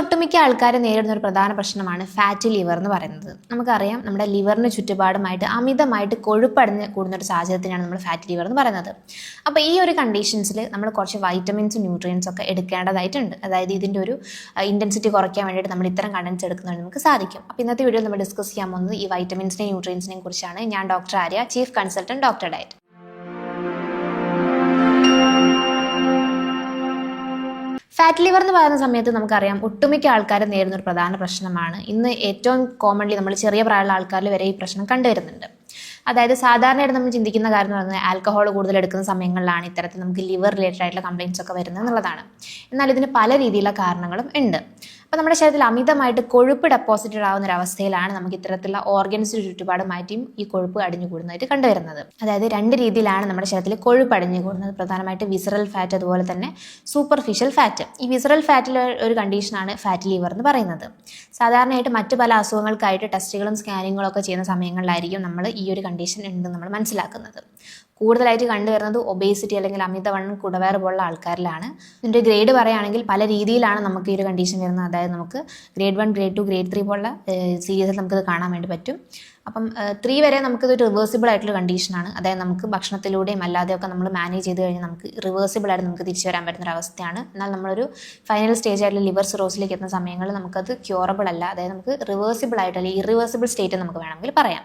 ഒട്ടുമിക്ക ആൾക്കാർ നേരിടുന്ന ഒരു പ്രധാന പ്രശ്നമാണ് ഫാറ്റ് ലിവർ എന്ന് പറയുന്നത്. നമുക്കറിയാം നമ്മുടെ ലിവറിന് ചുറ്റുപാടുമായിട്ട് അമിതമായിട്ട് കൊഴുപ്പടഞ്ഞ് കൂടുന്ന ഒരു സാഹചര്യത്തിനാണ് നമ്മൾ ഫാറ്റ് ലിവർ എന്ന് പറയുന്നത്. അപ്പോൾ ഈ ഒരു കണ്ടീഷൻസിൽ നമ്മൾ കുറച്ച് വൈറ്റമിൻസ് ന്യൂട്രിയൻസ് ഒക്കെ എടുക്കേണ്ടതായിട്ടുണ്ട്. അതായത് ഇതിന്റെ ഒരു ഇന്റൻസിറ്റി കുറയ്ക്കാൻ വേണ്ടിയിട്ട് നമ്മൾ ഇത്തരം കണ്ടൻസ് എടുക്കുന്നതിന് നമുക്ക് സാധിക്കും. അപ്പോൾ ഇന്നത്തെ വീഡിയോ നമ്മൾ ഡിസ്കസ് ചെയ്യാൻ പോകുന്നത് ഈ വൈറ്റമിൻസിനെയും ന്യൂട്രിയൻസിനെയും കുറിച്ചാണ്. ഞാൻ doctor Arya chief consultant doctor diet. Fat liver എന്ന് പറയുന്ന സമയത്ത് നമുക്കറിയാം ഒട്ടുമിക്ക ആൾക്കാർ നേരുന്ന ഒരു പ്രധാന പ്രശ്നമാണ്. ഇന്ന് ഏറ്റവും കോമൺലി നമ്മൾ ചെറിയ പ്രായമുള്ള ആൾക്കാരിൽ വരെ ഈ പ്രശ്നം കണ്ടുവരുന്നുണ്ട്. അതായത് സാധാരണയായിട്ട് നമ്മൾ ചിന്തിക്കുന്ന കാര്യം എന്ന് പറയുന്നത് ആൽക്കഹോൾ കൂടുതൽ എടുക്കുന്ന സമയങ്ങളിലാണ് ഇത്തരത്തിൽ നമുക്ക് ലിവർ റിലേറ്റഡ് ആയിട്ടുള്ള കംപ്ലയിൻസ് ഒക്കെ വരുന്നത് എന്നുള്ളതാണ്. എന്നാൽ ഇതിന് പല രീതിയിലുള്ള കാരണങ്ങളും ഉണ്ട്. അപ്പോൾ നമ്മുടെ ശരീരത്തിൽ അമിതമായിട്ട് കൊഴുപ്പ് ഡെപ്പോസിറ്റഡ് ആവുന്ന ഒരു അവസ്ഥയിലാണ് നമുക്ക് ഇത്തരത്തിലുള്ള ഓർഗൻസിന് ചുറ്റുപാടുമായിട്ടും ഈ കൊഴുപ്പ് അടിഞ്ഞുകൂടുന്നതായിട്ട് കണ്ടുവരുന്നത്. അതായത് രണ്ട് രീതിയിലാണ് നമ്മുടെ ശരീരത്തിൽ കൊഴുപ്പ് അടിഞ്ഞുകൂടുന്നത്. പ്രധാനമായിട്ട് വിസറൽ ഫാറ്റ് അതുപോലെ തന്നെ സൂപ്പർഫിഷ്യൽ ഫാറ്റ് ഈ വിസറൽ ഫാറ്റിലെ ഒരു കണ്ടീഷനാണ് ഫാറ്റ് ലിവർ എന്ന് പറയുന്നത്. സാധാരണയായിട്ട് മറ്റ് പല അസുഖങ്ങൾക്കായിട്ട് ടെസ്റ്റുകളും സ്കാനിങ്ങുകളും ഒക്കെ ചെയ്യുന്ന സമയങ്ങളിലായിരിക്കും നമ്മൾ ഈ ഒരു കണ്ടീഷൻ ഉണ്ടെന്ന് നമ്മൾ മനസ്സിലാക്കുന്നത്. കൂടുതലായിട്ട് കണ്ടുവരുന്നത് ഒബേസിറ്റി അല്ലെങ്കിൽ അമിതവണ്ണം കുടവയറ് പോലുള്ള ആൾക്കാരിലാണ്. ഇതിന്റെ ഗ്രേഡ് പറയുകയാണെങ്കിൽ പല രീതിയിലാണ് നമുക്ക് ഈ ഒരു കണ്ടീഷൻ വരുന്നത്. അതായത് നമുക്ക് grade one grade two grade three പോലുള്ള സീരീസിൽ നമുക്കിത് കാണാൻ വേണ്ടി പറ്റും. അപ്പം ത്രീ വരെ നമുക്കിത് റിവേഴ്സിബിൾ ആയിട്ടുള്ള കണ്ടീഷനാണ് അതായത് നമുക്ക് ഭക്ഷണത്തിലൂടെയും അല്ലാതെയൊക്കെ നമ്മൾ മാനേജ് ചെയ്ത് കഴിഞ്ഞാൽ നമുക്ക് റിവേഴ്സിബിൾ ആയിട്ട് നമുക്ക് തിരിച്ചു വരാൻ പറ്റുന്ന ഒരു അവസ്ഥയാണ്. എന്നാൽ നമ്മളൊരു ഫൈനൽ സ്റ്റേജ് ആയിട്ടുള്ള ലിവർ സിറോസിലേക്ക് എത്തുന്ന സമയങ്ങളിൽ നമുക്കത് ക്യൂറബിൾ അല്ല. അതായത് നമുക്ക് റിവേഴ്സിബിൾ ആയിട്ട് അല്ലെങ്കിൽ ഇറിവേഴ്സിബിൾ സ്റ്റേറ്റ് നമുക്ക് വേണമെങ്കിൽ പറയാം.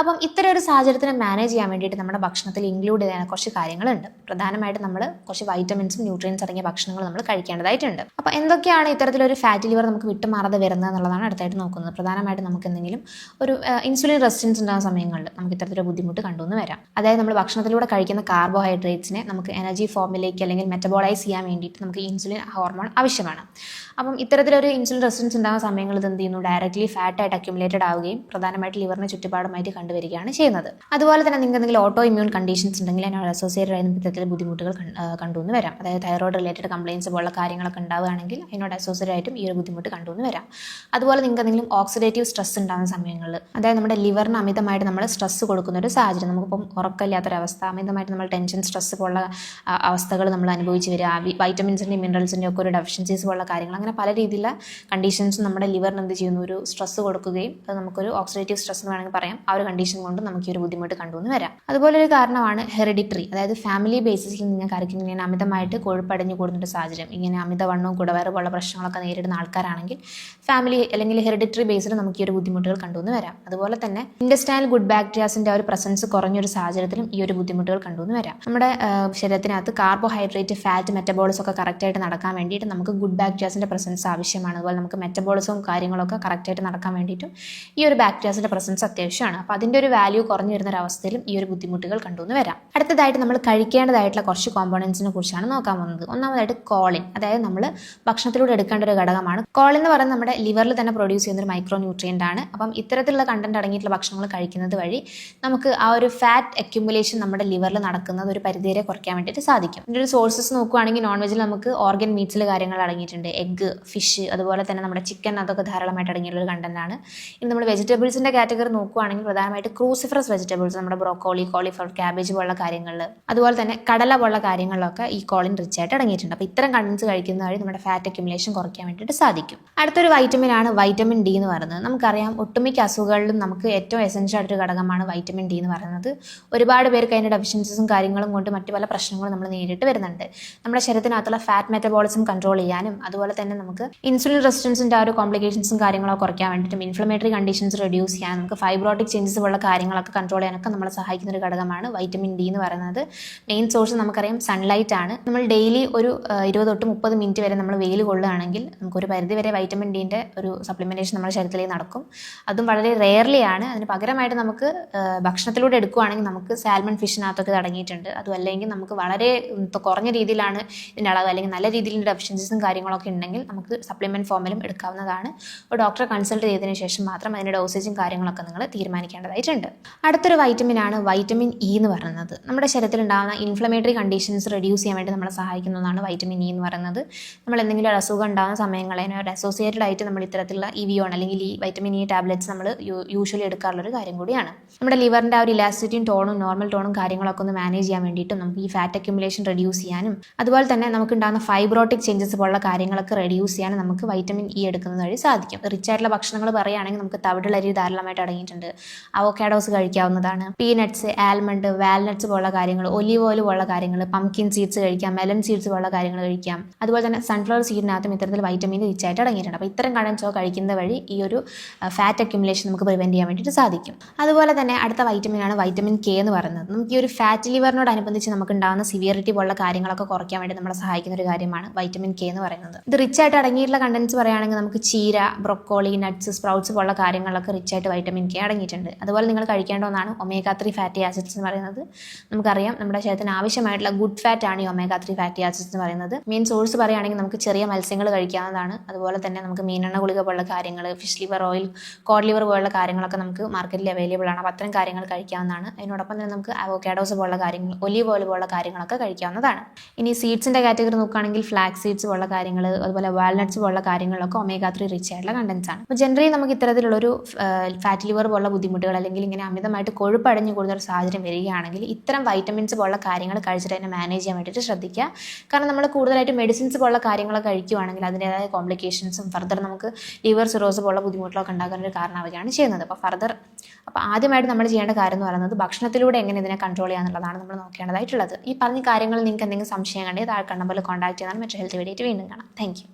അപ്പം ഇത്തരം ഒരു സാഹചര്യത്തിനെ മാനേജ് ചെയ്യാൻ വേണ്ടിയിട്ട് നമ്മുടെ ഭക്ഷണത്തിൽ ഇൻക്ലൂഡ് ചെയ്യാൻ കുറച്ച് കാര്യങ്ങളുണ്ട്. പ്രധാനമായിട്ട് നമ്മൾ കുറച്ച് വൈറ്റമിൻസും ന്യൂട്രിയൻസ് അടങ്ങിയ ഭക്ഷണങ്ങൾ നമ്മൾ കഴിക്കേണ്ടതായിട്ടുണ്ട്. അപ്പോൾ എന്തൊക്കെയാണ് ഇത്തരത്തിലൊരു ഫാറ്റ് ലിവർ നമുക്ക് വിട്ടുമാറാതെ വരുന്നത് എന്നുള്ളതാണ് അടുത്തായിട്ട് നോക്കുന്നത്. പ്രധാനമായിട്ട് നമുക്ക് എന്തെങ്കിലും ഒരു ഇൻസുലിൻ റെസിസ്റ്റൻസ് ഉണ്ടാകുന്ന സമയങ്ങളിൽ നമുക്ക് ഇത്തരത്തിലൊരു ബുദ്ധിമുട്ട് കണ്ടുവന്ന് വരാം. അതായത് നമ്മൾ ഭക്ഷണത്തിലൂടെ കഴിക്കുന്ന കാർബോഹൈഡ്രേറ്റ്സിനെ നമുക്ക് എനർജി ഫോമിലേക്ക് അല്ലെങ്കിൽ മെറ്റബോളൈസ് ചെയ്യാൻ വേണ്ടിയിട്ട് നമുക്ക് ഇൻസുലിൻ ഹോർമോൺ ആവശ്യമാണ്. അപ്പം ഇത്തരത്തിലൊരു ഇൻസുലിൻ റെസിസ്റ്റൻസ് ഉണ്ടാകുന്ന സമയങ്ങളിൽ ഇത് എന്ത് ചെയ്യുന്നു? ഡയറക്ട്ലി ഫാറ്റ് ആയിട്ട് അക്യുമുലേറ്റഡ് ആവുകയും പ്രധാനമായിട്ട് ലിവറിന് ചുറ്റുപാടുമായിട്ട് കണ്ടുവരികയാണ് ചെയ്യുന്നത്. അതുപോലെ തന്നെ നിങ്ങൾക്ക് എന്തെങ്കിലും ഓട്ടോ ഇമ്മ്യൂൺ കണ്ടീഷൻസ് ഉണ്ടെങ്കിൽ അതിനോട് അസോസിയേറ്റഡ് ആയിരുന്ന ഇത്തരത്തിൽ ബുദ്ധിമുട്ടുകൾ കണ്ടുവന്ന് വരാം. അതായത് തൈറോയ്ഡ് റിലേറ്റഡ് കംപ്ലയിൻസ് പോലുള്ള കാര്യങ്ങളൊക്കെ ഉണ്ടാവുകയാണെങ്കിൽ അതിനോട് അസോസിയേറ്റ് ആയിട്ടും ഈ ഒരു ബുദ്ധിമുട്ട് കണ്ടുവന്ന് വരാം. അതുപോലെ നിങ്ങൾക്ക് എന്തെങ്കിലും ഓക്സിഡേറ്റീവ് സ്ട്രെസ് ഉണ്ടാകുന്ന സമയങ്ങളിൽ അതായത് നമ്മുടെ ലിവറിന് അമിതമായിട്ട് നമ്മൾ സ്ട്രെസ് കൊടുക്കുന്ന ഒരു സാഹചര്യം നമുക്കിപ്പം ഉറക്കമില്ലാത്തൊരവസ്ഥ അമിതമായിട്ട് നമ്മൾ ടെൻഷൻ സ്ട്രെസ് പോലുള്ള അവസ്ഥകൾ നമ്മൾ അനുഭവിച്ച് വരിക വൈറ്റമിൻസിന്റെയും മിനറൽസിന്റെയും ഒക്കെ ഒരു ഡെഫിഷ്യൻസീസ് പോലുള്ള കാര്യങ്ങൾ പല രീതിയിലുള്ള കണ്ടീഷൻസ് നമ്മുടെ ലിവറിന് എന്ത് ചെയ്യുന്നു? ഒരു സ്ട്രെസ് കൊടുക്കുകയും അത് നമുക്കൊരു ഓക്സിഡേറ്റീവ് സ്ട്രെസ് എന്ന് വേണമെങ്കിൽ പറയാം. ആ ഒരു കണ്ടീഷൻ കൊണ്ട് നമുക്ക് ഈ ഒരു ബുദ്ധിമുട്ട് കണ്ടുവന്ന് വരാം. അതുപോലെ ഒരു കാരണമാണ് ഹെറിഡിറ്ററി അതായത് ഫാമിലി ബേസിസിൽ നിങ്ങൾക്ക് ഇങ്ങനെ അമിതമായിട്ട് കൊഴുപ്പടഞ്ഞു കൂടുന്ന ഒരു സാഹചര്യം. ഇങ്ങനെ അമിതവണ്ണവും കുടവയറ് പോലുള്ള പ്രശ്നങ്ങളൊക്കെ നേരിടുന്ന ആൾക്കാരാണെങ്കിൽ ഫാമിലി അല്ലെങ്കിൽ ഹെറിഡിറ്ററി ബേസിൽ നമുക്ക് ഈ ഒരു ബുദ്ധിമുട്ടുകൾ കണ്ടുവന്ന് വരാം. അതുപോലെ തന്നെ ഇൻഡസ്റ്റൈൽ ഗുഡ് ബാക്ടീരിയാസിന്റെ ഒരു പ്രസൻസ് കുറഞ്ഞൊരു സാഹചര്യത്തിലും ഈ ഒരു ബുദ്ധിമുട്ടുകൾ കണ്ടുവന്ന് വരാം. നമ്മുടെ ശരീരത്തിനകത്ത് കാർബോഹൈഡ്രേറ്റ് ഫാറ്റ് മെറ്റബോളിസം ഒക്കെ കറക്റ്റായിട്ട് നടക്കാൻ വേണ്ടിയിട്ട് നമുക്ക് ഗുഡ് ബാക്ടീരിയാസിന്റെ പ്രസൻസ് ആവശ്യമാണ്. അതുപോലെ നമുക്ക് മെറ്റബോളിസവും കാര്യങ്ങളൊക്കെ കറക്റ്റായിട്ട് നടക്കാൻ വേണ്ടിയിട്ടും ഈ ഒരു ബാക്ടീരിയാസിന്റെ പ്രസൻസ് അത്യാവശ്യമാണ്. അപ്പോൾ അതിന്റെ ഒരു വാല്യൂ കുറഞ്ഞു വരുന്ന ഒരു അവസ്ഥയിലും ഈ ഒരു ബുദ്ധിമുട്ടുകൾ കണ്ടുവന്ന് വരാം. അടുത്തതായിട്ട് നമ്മൾ കഴിക്കേണ്ടതായിട്ടുള്ള കുറച്ച് കോമ്പോണൻസിനെ കുറിച്ചാണ് നോക്കാൻ പോകുന്നത്. ഒന്നാമതായിട്ട് കോളിൻ അതായത് നമ്മൾ ഭക്ഷണത്തിലൂടെ എടുക്കേണ്ട ഒരു ഘടകമാണ്. കോളിൻ എന്ന് പറയുന്നത് നമ്മുടെ ലിവറിൽ തന്നെ പ്രൊഡ്യൂസ് ചെയ്യുന്ന ഒരു മൈക്രോ ന്യൂട്രിയന്റ് ആണ്. അപ്പം ഇത്തരത്തിലുള്ള കണ്ടന്റ് അടങ്ങിയിട്ടുള്ള ഭക്ഷണങ്ങൾ കഴിക്കുന്നത് വഴി നമുക്ക് ആ ഒരു ഫാറ്റ് അക്യുമുലേഷൻ നമ്മുടെ ലിവറിൽ നടക്കുന്നത് ഒരു പരിധിവരെ കുറയ്ക്കാൻ വേണ്ടിയിട്ട് സാധിക്കും. ഇതിന്റെ ഒരു സോഴ്സസ് നോക്കുകയാണെങ്കിൽ നോൺ വെജിൽ നമുക്ക് ഓർഗൻ മീറ്റ്സിൽ കാര്യങ്ങൾ അടങ്ങിയിട്ടുണ്ട്. എഗ്ഗ് ഫിഷ് അതുപോലെ തന്നെ നമ്മുടെ ചിക്കൻ അതൊക്കെ ധാരാളമായിട്ട് അടങ്ങിയിട്ടുള്ള ഒരു കണ്ടന്റാണ്. ഇനി നമ്മൾ വെജിറ്റബിൾസിന്റെ കാറ്റഗറി നോക്കുകയാണെങ്കിൽ പ്രധാനമായിട്ട് ക്രൂസിഫറസ് വെജിറ്റബിൾസ് നമ്മുടെ ബ്രോക്കോളി കോളിഫ്ലവർ ക്യാബേജ് പോലുള്ള കാര്യങ്ങളിൽ അതുപോലെ തന്നെ കടല പോലുള്ള കാര്യങ്ങളിലൊക്കെ ഈ കോളിൻ റിച്ച് ആയിട്ട് അടങ്ങിയിട്ടുണ്ട്. അപ്പോൾ ഇത്തരം കണ്ടൻസ് കഴിക്കുന്ന വഴി നമ്മുടെ ഫാറ്റ് അക്യുമുലേഷൻ കുറയ്ക്കാൻ വേണ്ടിയിട്ട് സാധിക്കും. അടുത്തൊരു വൈറ്റമിൻ ആണ് വൈറ്റമിൻ ഡി എന്ന് പറയുന്നത്. നമുക്കറിയാം ഒട്ടുമിക്ക അസുഖങ്ങളിലും നമുക്ക് ഏറ്റവും എസെൻഷ്യൽ ആയിട്ടൊരു ഘടകമാണ് വൈറ്റമിൻ ഡി എന്ന് പറയുന്നത്. ഒരുപാട് പേർക്ക് അതിന്റെ ഡെഫിഷ്യൻസീസും കാര്യങ്ങളും കൊണ്ട് മറ്റു പല പ്രശ്നങ്ങളും നമ്മൾ നേരിട്ട് വരുന്നുണ്ട്. നമ്മുടെ ശരീരത്തിനകത്തുള്ള ഫാറ്റ് മെറ്റബോളിസം കൺട്രോൾ ചെയ്യാനും അതുപോലെ തന്നെ നമുക്ക് ഇൻസുലിൻ റെസിസ്റ്റൻസിന്റെ ആ ഒരു കോംപ്ലിക്കേഷൻസും കാര്യങ്ങളൊക്കെ കുറയ്ക്കാൻ വേണ്ടിയിട്ടും ഇൻഫ്ലമേറ്ററി കണ്ടീഷൻസ് റെഡ്യൂസ് ചെയ്യാൻ നമുക്ക് ഫൈബ്രോട്ടിക് ചേഞ്ചസ് പോലുള്ള കാര്യങ്ങളൊക്കെ കൺട്രോൾ ചെയ്യാനൊക്കെ നമ്മളെ സഹായിക്കുന്ന ഒരു ഘടകമാണ് വൈറ്റമിൻ ഡി എന്ന് പറയുന്നത്. മെയിൻ സോഴ്സ് നമുക്കറിയാം സൺലൈറ്റ് ആണ്. നമ്മൾ ഡെയിലി ഒരു ഇരുപത് തൊട്ട് മുപ്പത് മിനിറ്റ് വരെ നമ്മൾ വെയിൽ കൊള്ളുകയാണെങ്കിൽ നമുക്കൊരു പരിധി വരെ വൈറ്റമിൻ ഡീന്റെ ഒരു സപ്ലിമെന്റേഷൻ നമ്മുടെ ശരീരത്തിലേക്ക് നടക്കും. അതും വളരെ റെയർലി ആണ്. അതിന് പകരമായിട്ട് നമുക്ക് ഭക്ഷണത്തിലൂടെ എടുക്കുകയാണെങ്കിൽ നമുക്ക് സാൽമൺ ഫിഷിനകത്തൊക്കെ തുടങ്ങിയിട്ടുണ്ട് അതും അല്ലെങ്കിൽ നമുക്ക് വളരെ കുറഞ്ഞ രീതിയിലാണ് ഇതിന്റെ അളവ് അല്ലെങ്കിൽ നല്ല രീതിയിലുള്ള ഡെഫിഷ്യൻസീസും കാര്യങ്ങളൊക്കെ ഉണ്ടെങ്കിൽ നമുക്ക് സപ്ലിമെന്റ് ഫോമിലും എടുക്കാവുന്നതാണ്. അപ്പോൾ ഡോക്ടറെ കൺസൾട്ട് ചെയ്തതിന് ശേഷം മാത്രം അതിന്റെ ഡോസേജും കാര്യങ്ങളൊക്കെ നിങ്ങൾ തീരുമാനിക്കേണ്ടതായിട്ടുണ്ട്. അടുത്തൊരു വൈറ്റമിൻ ആണ് വൈറ്റമിൻ ഇ എന്ന് പറയുന്നത്. നമ്മുടെ ശരീരത്തിൽ ഉണ്ടാകുന്ന ഇൻഫ്ലമേറ്ററി കണ്ടീഷൻസ് റെഡ്യൂസ് ചെയ്യാൻ വേണ്ടി നമ്മളെ സഹായിക്കുന്നതാണ് വൈറ്റമിൻ ഇ എന്ന് പറയുന്നത്. നമ്മൾ എന്തെങ്കിലും ഒരു അസുഖം ഉണ്ടാകുന്ന സമയങ്ങളിൽ ഒരു അസോസിയേറ്റഡ് ആയിട്ട് നമ്മൾ ഇത്തരത്തിലുള്ള ഇ വിയോൺ അല്ലെങ്കിൽ ഈ വൈറ്റമിൻ ഇ ടാബ്ലറ്റ്സ് നമ്മൾ യൂഷ്വലി എടുക്കാറുള്ള ഒരു കാര്യം കൂടിയാണ്. നമ്മുടെ ലിവറിന്റെ ആ ഒരു ഇലാസിറ്റിയും ടോണും നോർമൽ ടോണും കാര്യങ്ങളൊക്കെ ഒന്ന് മാനേജ് ചെയ്യാൻ വേണ്ടിയിട്ടും നമുക്ക് ഈ ഫാറ്റ് അക്യുമുലേഷൻ റെഡ്യൂസ് ചെയ്യാനും അതുപോലെ തന്നെ നമുക്ക് ഉണ്ടാകുന്ന ഫൈബ്രോട്ടിക് ചേഞ്ചസ് പോലുള്ള കാര്യങ്ങളൊക്കെ റെഡ്യൂസ് ചെയ്യാൻ നമുക്ക് വൈറ്റമിൻ ഇ എടുക്കുന്നത് വഴി സാധിക്കും. റിച്ച് ആയിട്ടുള്ള ഭക്ഷണങ്ങൾ പറയുകയാണെങ്കിൽ നമുക്ക് തവിടുളരി ധാരാളമായിട്ട് അടങ്ങിയിട്ടുണ്ട്. അവോക്കാഡോസ് കഴിക്കാവുന്നതാണ്. പീനട്സ് ആൽമണ്ട് വാൽനട്സ് പോലുള്ള കാര്യങ്ങൾ ഒലിവ് ഓയിൽ പോലുള്ള കാര്യങ്ങൾ പംകിൻ സീഡ്സ് കഴിക്കാം മെലൻ സീഡ്സ് പോലുള്ള കാര്യങ്ങൾ കഴിക്കാം. അതുപോലെ തന്നെ സൺഫ്ലവർ സീഡിനകത്തും ഇത്തരത്തിൽ വൈറ്റമിൻ റിച്ച് ആയിട്ട് അടങ്ങിയിട്ടുണ്ട്. അപ്പോൾ ഇത്തരം കണ്ടൻസോ കഴിക്കുന്നത് വഴി ഈ ഒരു ഫാറ്റ് അക്യുമുലേഷൻ നമുക്ക് പ്രിവെന്റ് ചെയ്യാൻ വേണ്ടിയിട്ട് സാധിക്കും. അതുപോലെ തന്നെ അടുത്ത വൈറ്റമിനാണ് വൈറ്റമിൻ കെ എന്ന് പറയുന്നത്. നമുക്ക് ഈ ഒരു ഫാറ്റ് ലിവറിനോട് അനുബന്ധിച്ച് നമുക്ക് ഉണ്ടാകുന്ന സിവിയറിറ്റി പോലുള്ള കാര്യങ്ങളൊക്കെ കുറയ്ക്കാൻ വേണ്ടി നമ്മളെ സഹായിക്കുന്ന ഒരു കാര്യമാണ് വൈറ്റമിൻ കെ എന്ന് പറയുന്നത്. ഇത് റിച്ച് ആയിട്ട് അടങ്ങിയിട്ടുള്ള കണ്ടൻസ് പറയുകയാണെങ്കിൽ നമുക്ക് ചീര ബ്രൊക്കോളി നട്ട്സ് സ്പ്രൗട്ട്സ് പോലുള്ള കാര്യങ്ങളൊക്കെ റിച്ച് ആയിട്ട് വൈറ്റമിൻ കെ അടങ്ങിയിട്ടുണ്ട്. അതുപോലെ നിങ്ങൾ കഴിക്കേണ്ട ഒന്നാണ് ഒമേഗ ത്രീ ഫാറ്റി ആസിഡ്സ് എന്ന് പറയുന്നത്. നമുക്കറിയാം നമ്മുടെ ശരീരത്തിന് ആവശ്യമായിട്ടുള്ള ഗുഡ് ഫാറ്റ് ആണ് ഈ ഒമേഗ ത്രീ ഫാറ്റി ആസിഡ്സ് എന്ന് പറയുന്നത്. മീൻ സോഴ്സ് പറയുകയാണെങ്കിൽ നമുക്ക് ചെറിയ മത്സ്യങ്ങൾ കഴിക്കാവുന്നതാണ്. അതുപോലെ തന്നെ നമുക്ക് മീനെണ്ണ ഗുളിക പോലുള്ള കാര്യങ്ങൾ fish liver oil cod liver പോലുള്ള കാര്യങ്ങളൊക്കെ നമുക്ക് മാർക്കറ്റിൽ അവൈലബിൾ ആണ്. അപ്പോൾ അത്തരം കാര്യങ്ങൾ കഴിക്കാവുന്നതാണ്. അതിനോടൊപ്പം തന്നെ നമുക്ക് അവോക്കാഡോസ് പോലുള്ള കാര്യങ്ങൾ ഒലീവ് ഓയിൽ പോലുള്ള കാര്യങ്ങളൊക്കെ കഴിക്കാവുന്നതാണ്. ഇനി സീഡ്സിന്റെ കാറ്റഗറി നോക്കുകയാണെങ്കിൽ ഫ്ലാക്സ് സീഡ്സ് പോലുള്ള കാര്യങ്ങൾ അതുപോലെ വാൽനട്ട്സ് പോലുള്ള കാര്യങ്ങളൊക്കെ ഒമേഗ ത്രീ റിച്ച് ആയിട്ടുള്ള കണ്ടൻസ് ആണ്. അപ്പോൾ ജനറലി നമുക്ക് ഇത്തരത്തിലുള്ള ഒരു ഫാറ്റ് ലിവർ പോലുള്ള ബുദ്ധിമുട്ടുകൾ അല്ലെങ്കിൽ ഇങ്ങനെ അമിതമായിട്ട് കൊഴുപ്പടഞ്ഞു കൂടുന്ന ഒരു സാഹചര്യം വരികയാണെങ്കിൽ ഇത്തരം വൈറ്റമിൻസ് പോലുള്ള കാര്യങ്ങൾ കഴിച്ചിട്ട് അതിനെ മാനേജ് ചെയ്യാൻ വേണ്ടിയിട്ട് ശ്രദ്ധിക്കുക. കാരണം നമ്മൾ കൂടുതലായിട്ട് മെഡിസിൻസ് പോലുള്ള കാര്യങ്ങളൊക്കെ കഴിക്കുകയാണെങ്കിൽ അതിന്റേതായ കോംപ്ലിക്കേഷൻസും ഫർദർ നമുക്ക് ലിവർ സിറോസ് പോലുള്ള ബുദ്ധിമുട്ടുകളൊക്കെ ഉണ്ടാക്കാൻ ഒരു കാരണമാവുകയാണ് ചെയ്യുന്നത്. അപ്പോൾ ഫർദർ അപ്പോൾ ആദ്യമായിട്ട് നമ്മൾ ചെയ്യേണ്ട കാര്യം എന്ന് പറയുന്നത് ഭക്ഷണത്തിലൂടെ എങ്ങനെ ഇതിനെ കൺട്രോൾ ചെയ്യാന്നുള്ളതാണ് നമ്മൾ നോക്കേണ്ടതായിട്ടുള്ളത്. ഈ പറഞ്ഞ കാര്യങ്ങൾ നിങ്ങൾക്ക് എന്തെങ്കിലും സംശയം കണ്ടെങ്കിൽ താഴെ കണ്ടപോലെ കോൺടാക്ട് ചെയ്താൽ മറ്റു ഹെൽത്ത് വീഡിയോ വീണ്ടും കാണാം. താങ്ക്